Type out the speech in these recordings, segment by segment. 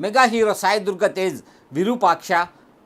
Mega hero Sai Durga Tej Virupaksha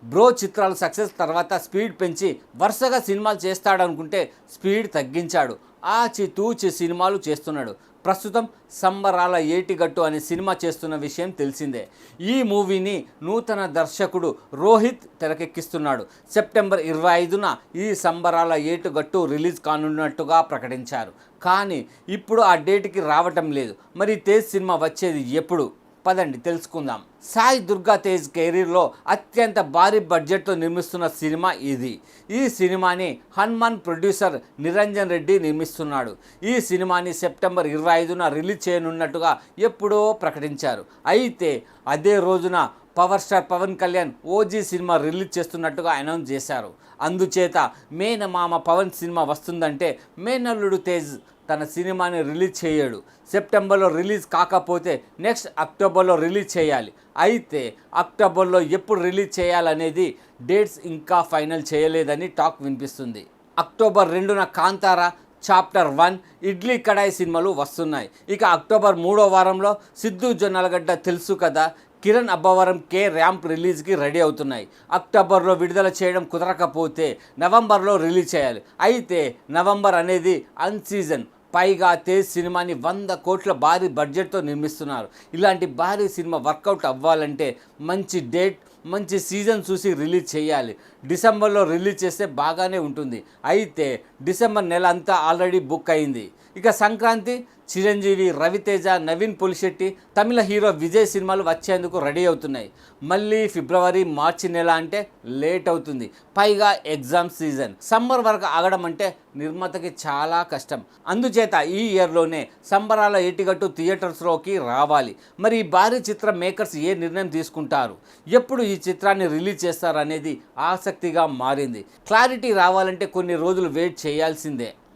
Bro చిత్రాలు success తర్వాత speed పెంచి వరుసగా సినిమాలు చేస్తాడనుకుంటే స్పీడ్ తగ్గించాడు. ఆచి తూచి సినిమాలు చేస్తున్నాడు. ప్రస్తుతం సంబరాల ఏటిగట్టు అనే సినిమా చేస్తున్న విషయం తెలిసిందే. ఈ మూవీని నూతన దర్శకుడు రోహిత్ తెరకెక్కిస్తున్నాడు. సెప్టెంబర్ ఇరవై ఐదున ఈ సంబరాల ఏటుగట్టు రిలీజ్ కానున్నట్టుగా ప్రకటించారు. కానీ ఇప్పుడు ఆ డేట్కి రావటం లేదు. మరి తేజ్ సినిమా వచ్చేది ఎప్పుడు? పదండి తెలుసుకుందాం. సాయి దుర్గా తేజ్ కెరీర్లో అత్యంత భారీ బడ్జెట్తో నిర్మిస్తున్న సినిమా ఇది. ఈ సినిమాని హనుమాన్ ప్రొడ్యూసర్ నిరంజన్ రెడ్డి నిర్మిస్తున్నాడు. ఈ సినిమాని సెప్టెంబర్ ఇరవై ఐదున రిలీజ్ చేయనున్నట్టుగా ఎప్పుడో ప్రకటించారు. అయితే అదే రోజున power star Pawan Kalyan OG cinema release చేస్తున్నట్టుగా అనౌన్స్ చేశారు. అందుచేత మేనమామ పవన్ సినిమా వస్తుందంటే మేనల్లుడు తేజ్ తన సినిమాని రిలీజ్ చేయడు. సెప్టెంబర్లో రిలీజ్ కాకపోతే నెక్స్ట్ అక్టోబర్లో రిలీజ్ చేయాలి. అయితే అక్టోబర్లో ఎప్పుడు రిలీజ్ చేయాలనేది డేట్స్ ఇంకా ఫైనల్ చేయలేదని టాక్ వినిపిస్తుంది. అక్టోబర్ రెండున కాంతారా చాప్టర్ వన్ ఇడ్లీ కడాయి సినిమాలు వస్తున్నాయి. ఇక అక్టోబర్ మూడో వారంలో సిద్ధు జొన్నలగడ్డ తెలుసు కదా కిరణ్ అబ్బవరం కే ర్యాంప్ రిలీజ్కి రెడీ అవుతున్నాయి. అక్టోబర్లో విడుదల చేయడం కుదరకపోతే నవంబర్లో రిలీజ్ చేయాలి. అయితే నవంబర్ అనేది అన్ సీజన్. పైగా తేజ్ సినిమాని వంద కోట్ల భారీ బడ్జెట్తో నిర్మిస్తున్నారు. ఇలాంటి భారీ సినిమా వర్కౌట్ అవ్వాలంటే మంచి డేట్ మంచి సీజన్ చూసి రిలీజ్ చేయాలి. డిసెంబర్లో రిలీజ్ చేస్తే బాగానే ఉంటుంది. అయితే డిసెంబర్ నెల అంతా ఆల్రెడీ బుక్ అయింది. ఇక సంక్రాంతి చిరంజీవి రవితేజ నవీన్ పులిశెట్టి తమిళ హీరో విజయ్ సినిమాలు వచ్చేందుకు రెడీ అవుతున్నాయి. మళ్ళీ ఫిబ్రవరి మార్చి నెల అంటే లేట్ అవుతుంది. పైగా ఎగ్జామ్ సీజన్. సమ్మర్ వరకు ఆగడం అంటే నిర్మాతకి చాలా కష్టం. అందుచేత ఈ ఇయర్లోనే సంబరాల ఎటిగట్టు థియేటర్స్లోకి రావాలి. మరి ఈ భారీ చిత్ర మేకర్స్ ఏ నిర్ణయం తీసుకుంటారు? ఎప్పుడు ఈ చిత్రాన్ని రిలీజ్ చేస్తారనేది ఆసక్తి ఆసక్తిగా మారింది. క్లారిటీ రావాలంటే కొన్ని రోజులు వెయిట్ చేయాల్సిందే.